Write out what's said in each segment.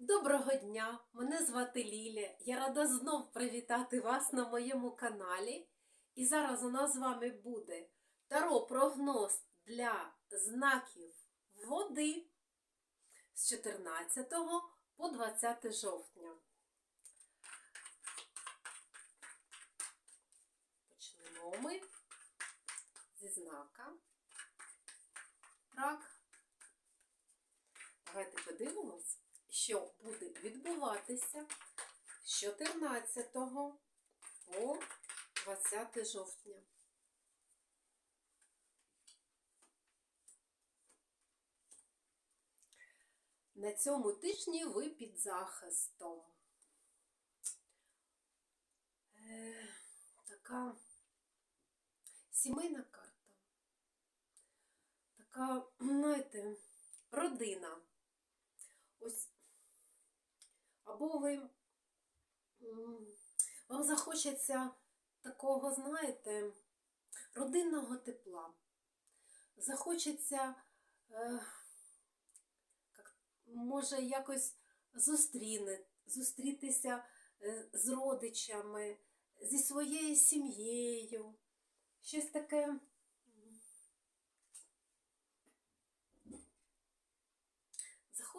Доброго дня! Мене звати Ліля. Я рада знов привітати вас на моєму каналі. І зараз у нас з вами буде таро прогноз для знаків води з 14 по 20 жовтня. Почнемо ми зі знака рак. Давайте подивимось, що буде відбуватися з 14 по 20 жовтня. На цьому тижні ви під захистом. Е, така сімейна карта. Така, знаєте, родина. Ось або ви вам захочеться такого, знаєте, родинного тепла. Захочеться, е, може, якось зустріне, зустрітися е, з родичами, зі своєю сім'єю. Щось таке.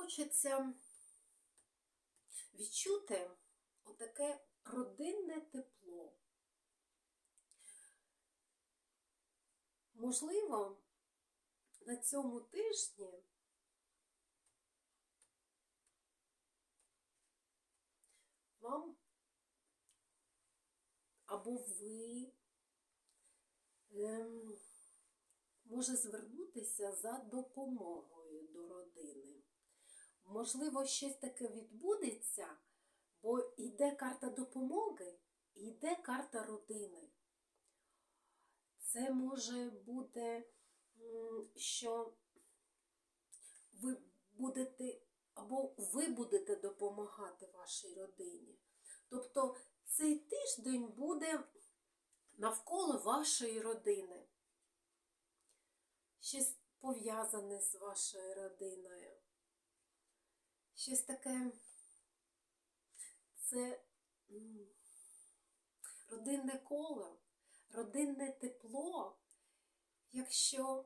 захочеться відчути отаке родинне тепло. Можливо, на цьому тижні вам або ви ем, може звернутися за допомогою до родини. Можливо, щось таке відбудеться, бо йде карта допомоги йде карта родини. Це може бути, що ви будете або ви будете допомагати вашій родині. Тобто цей тиждень буде навколо вашої родини. Щось пов'язане з вашою родиною. Щось таке це родинне коло, родинне тепло, якщо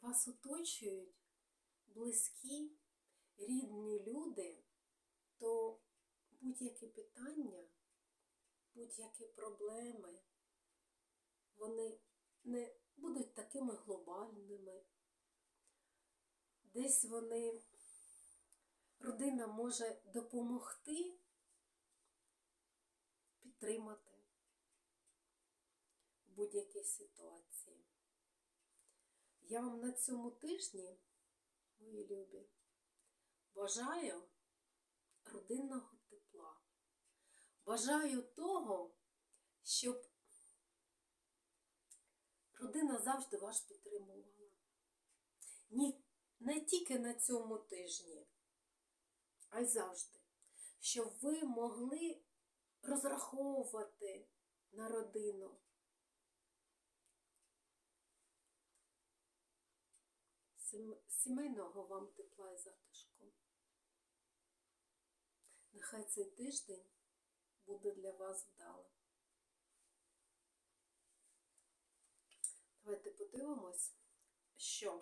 вас оточують близькі, рідні люди, то будь-які питання, будь-які проблеми, вони не будуть такими глобальними. Десь вони, родина може допомогти, підтримати в будь-якій ситуації. Я вам на цьому тижні, мої любі, бажаю родинного тепла. Бажаю того, щоб родина завжди вас підтримувала. Не тільки на цьому тижні, а й завжди. Щоб ви могли розраховувати на родину. Сімейного вам тепла і затишку. Нехай цей тиждень буде для вас вдалим. Давайте подивимось, що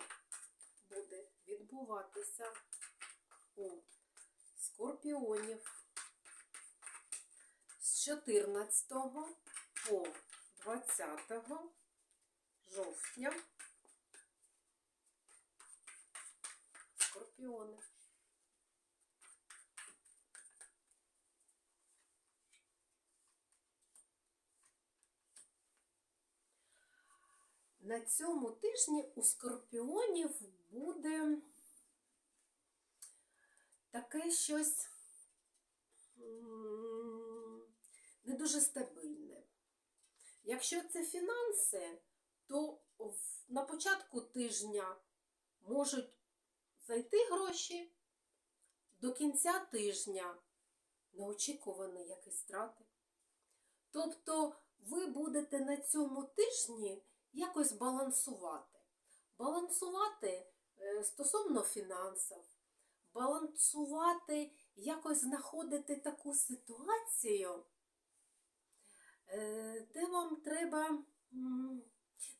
буде відбуватися у скорпіонів з 14 по 20 жовтня. Скорпіони. На цьому тижні у скорпіонів буде таке щось не дуже стабільне. Якщо це фінанси, то на початку тижня можуть зайти гроші, до кінця тижня неочікувані якісь страти. Тобто ви будете на цьому тижні якось балансувати. Балансувати е, стосовно фінансів, балансувати, якось знаходити таку ситуацію, е, де вам треба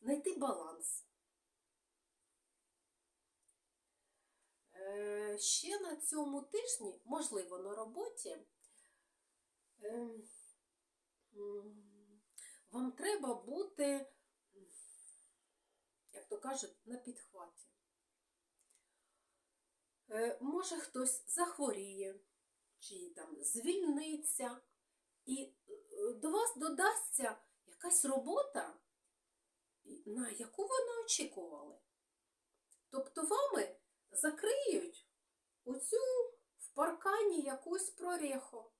знайти баланс. Е, Ще на цьому тижні, можливо, на роботі, е, вам треба бути, як то кажуть, на підхваті. Е, Може хтось захворіє, чи там звільниться, і е, до вас додасться якась робота, на яку ви не очікували. Тобто вами закриють оцю в паркані якусь прореху.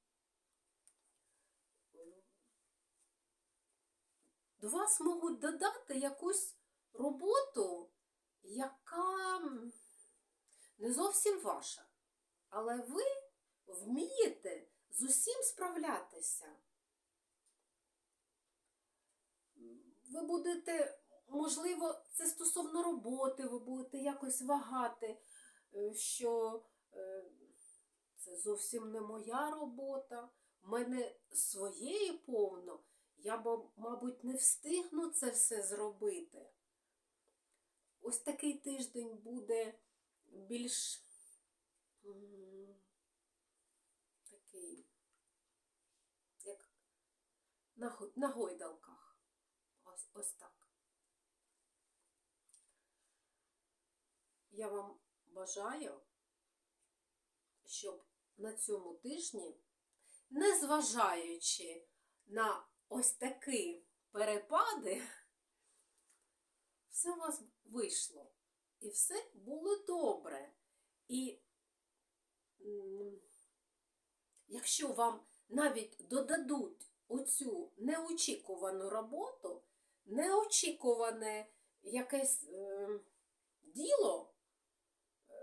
До вас можуть додати якусь роботу, яка не зовсім ваша. Але ви вмієте з усім справлятися. Ви будете, можливо, це стосовно роботи, ви будете якось вагати, е, що е, це зовсім не моя робота, в мене своєї повно, я, мабуть, не встигну це все зробити. Ось такий тиждень буде більш такий, як на, гойдалках. Ось, ось так. Я вам бажаю, щоб на цьому тижні, незважаючи на ось такі перепади, все у вас вийшло. І все було добре. І якщо вам навіть додадуть оцю неочікувану роботу, неочікуване якесь е, діло, е,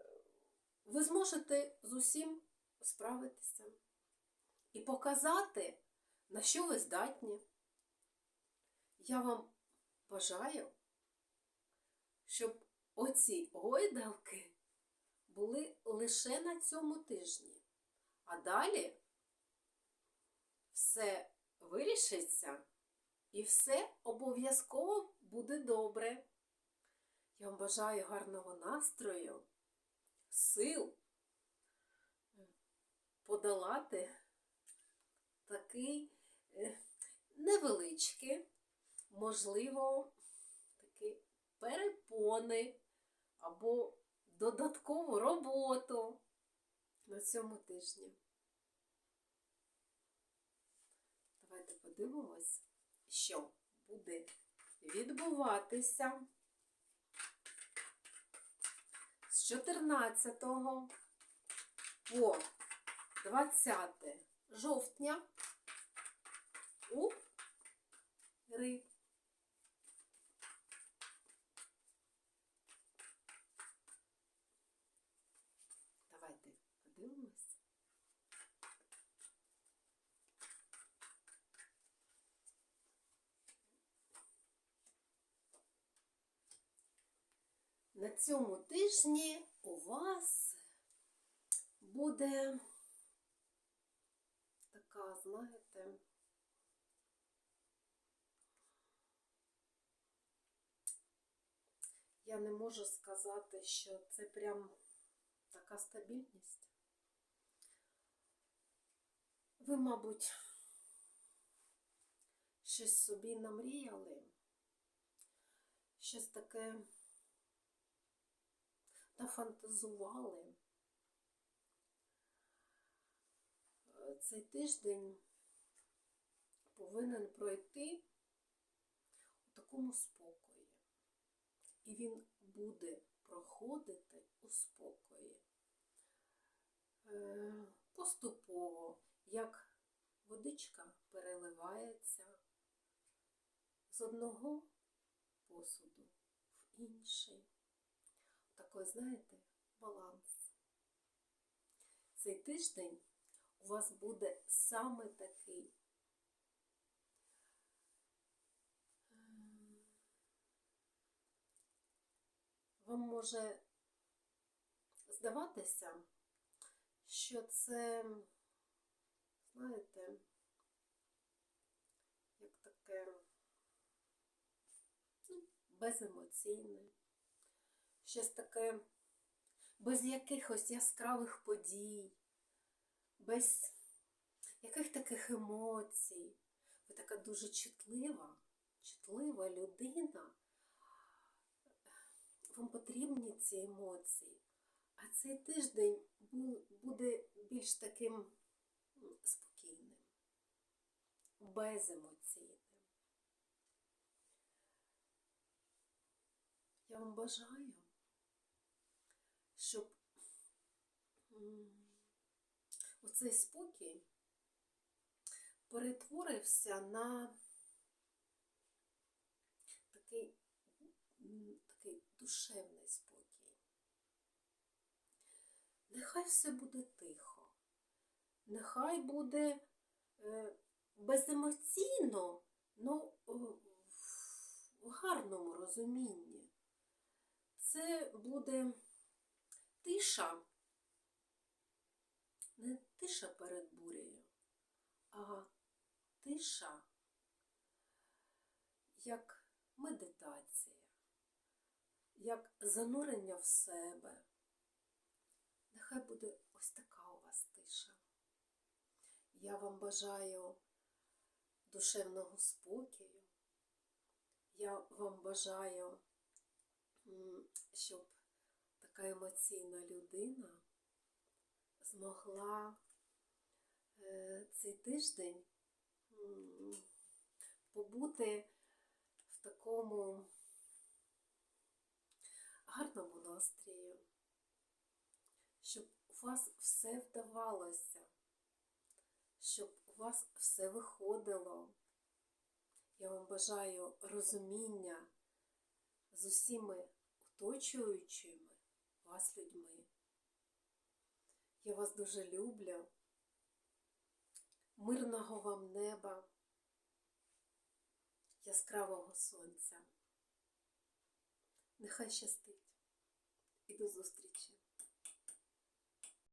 ви зможете з усім справитися і показати, на що ви здатні. Я вам бажаю, щоб оці гойдалки були лише на цьому тижні, а далі все вирішиться і все обов'язково буде добре. Я вам бажаю гарного настрою, сил подолати такий е, невеличкий, можливо, перепони або додаткову роботу на цьому тижні. Давайте подивимось, що буде відбуватися з 14 по 20 жовтня у риб. Давайте подивимось. На цьому тижні у вас буде така, знаєте, я не можу сказати, що це прям така стабільність. Ви, мабуть, щось собі намріяли, щось таке нафантазували. Е, Цей тиждень повинен пройти у такому спокої. І він буде проходити у спокої. Е, Поступово, як водичка переливається з одного посуду в інший. Такий, знаєте, баланс. Цей тиждень у вас буде саме такий. Ем, Вам може здаватися, що це, знаєте, як таке ну, щось таке без якихось яскравих подій, без яких таких емоцій. Ви така дуже чутлива, чутлива людина. Вам потрібні ці емоції. А цей тиждень буде більш таким спокійним, беземоційним. Я вам бажаю, щоб оцей спокій перетворився на такий, такий душевний спокій. Нехай все буде тихо, нехай буде е, беземоційно, ну в гарному розумінні. Це буде тиша, не тиша перед бурею, а тиша як медитація, як занурення в себе. Нехай буде ось така у вас тиша. Я вам бажаю душевного спокою. Я вам бажаю, щоб така емоційна людина змогла е, цей тиждень побути в такому гарному настрії, щоб у вас все вдавалося, щоб у вас все виходило. Я вам бажаю розуміння з усіми оточуючими вас людьми. Я вас дуже люблю. Мирного вам неба, яскравого сонця. Нехай щастить і до зустрічі!